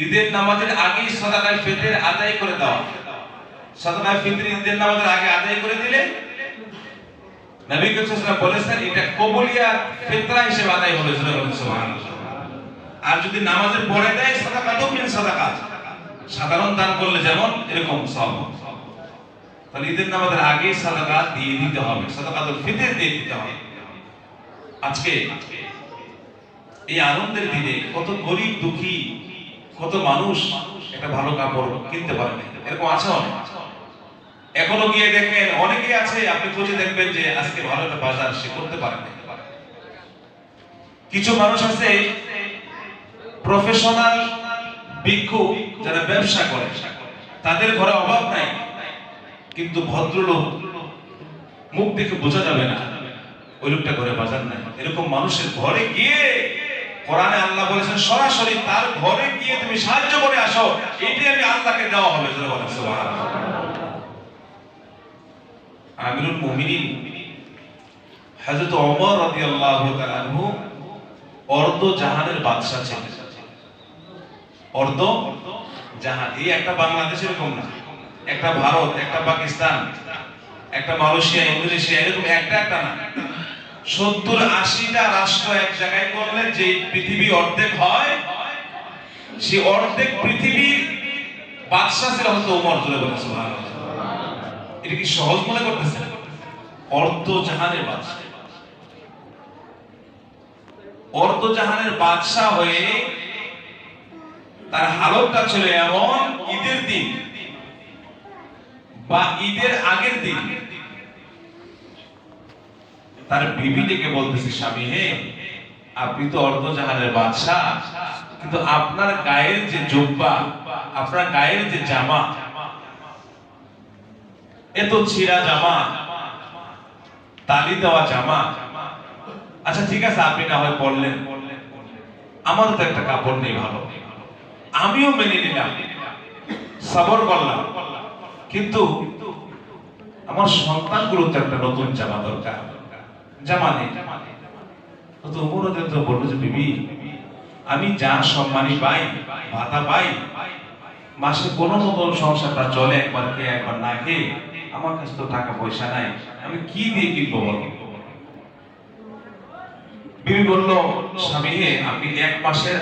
ঈদের নামাজের আগেই সদাকায় ফিতর আদায় করে দেওয়া সদাকায় ফিতর ঈদের নামাজের আগে আদায় করে দিলে? নবী করিম সাল্লাল্লাহু বলেছেন, এটা কবুলিয়া ফিতরা হিসেবে আদায় হবে সুবহানাল্লাহ। আর যদি নামাজের পরে দেয় সাদাকা তো মিন সাদাকা সাধারণ দান করলে যেমন, এরকম সব তাহলে ঈদের নামাজের আগে সাদাকা দিয়ে দিতে হবে। সাদাকাতুল ফিতর দিয়ে দিতে হবে। আজকে এই আনন্দের দিনে কত গরিব দুঃখী কত মানুষ একটা ভালো কাপড় কিনতে পারে এরকম আছে অনেক। এখনও গিয়ে দেখেন অনেকে আছে, আপনি খুঁজে দেখবেন যে আজকে ভালো একটা বাজার সে করতে পারে কিছু মানুষ আছে প্রফেশনাল ভিক্ষু যারা ব্যবসা করে, তাদের ঘরে অভাব নাই, কিন্তু ভদ্রলোক মুখ দেখে বোঝা যাবে না, ওই লোকটা ঘরে বাজার নাই। এরকম মানুষের ঘরে গিয়ে কোরআনে আল্লাহ বলেছেন, সরাসরি তার ঘরে গিয়ে তুমি সাহায্য করে আসো। এটি আমি আল্লাহকে দেওয়া হবে। আমিরুল মুমিনিন, হযরত ওমর রাদিয়াল্লাহু তাআলা আনহু অর্ধ জাহানের বাদশা ছিলেন। অর্ধ জাহান, এই একটা বাংলাদেশ এরকম না। একটা ভারত, একটা পাকিস্তান, একটা মালয়েশিয়া, ইন্দোনেশিয়া, এরকম একটা একটা না। সত্তর আশিটা রাষ্ট্র এক জায়গায় করলে যে পৃথিবী অর্ধেক হয় সে অর্ধেক পৃথিবীর বাদশা ছিল হয়তো ওমর জুড়ে বলে এটা কি সহজ মনে করতেছে অর্ধ জাহানের বাদশা অর্ধ জাহানের বাদশা হয়ে তার হালতটা ছিল এমন ঈদের দিন, বা ঈদের আগের দিন। তার বিবি ডেকে বলতেছে, স্বামী হে, আপনি তো অর্ধজাহানের বাদশাহ। কিন্তু আপনার গায়ের যে জুব্বা, আপনার গায়ের যে জামা, এত ছিঁড়া জামা, তালি দেওয়া জামা। আচ্ছা ঠিক আছে, আপনি না হয় পড়লেন আমারও তো একটা কাপড় নেই ভালো। আমিও মেনে নিলাম। সবর করলাম। কিন্তু আমার সন্তানগুলো তো একটা নতুন জামা দরকার। জামা নেই তো তো যে, বিবি, আমি যা সম্মানী পাই, ভাতা পাই, মাসে কোনো মতন সংসারটা চলে, একবার খেয়ে, একবার না খেয়ে, আমার কাছে তো টাকা পয়সা নাই, আমি কি দিয়ে কিনবো বলো? বিবি বলল, স্বামী, আপনি এক মাসের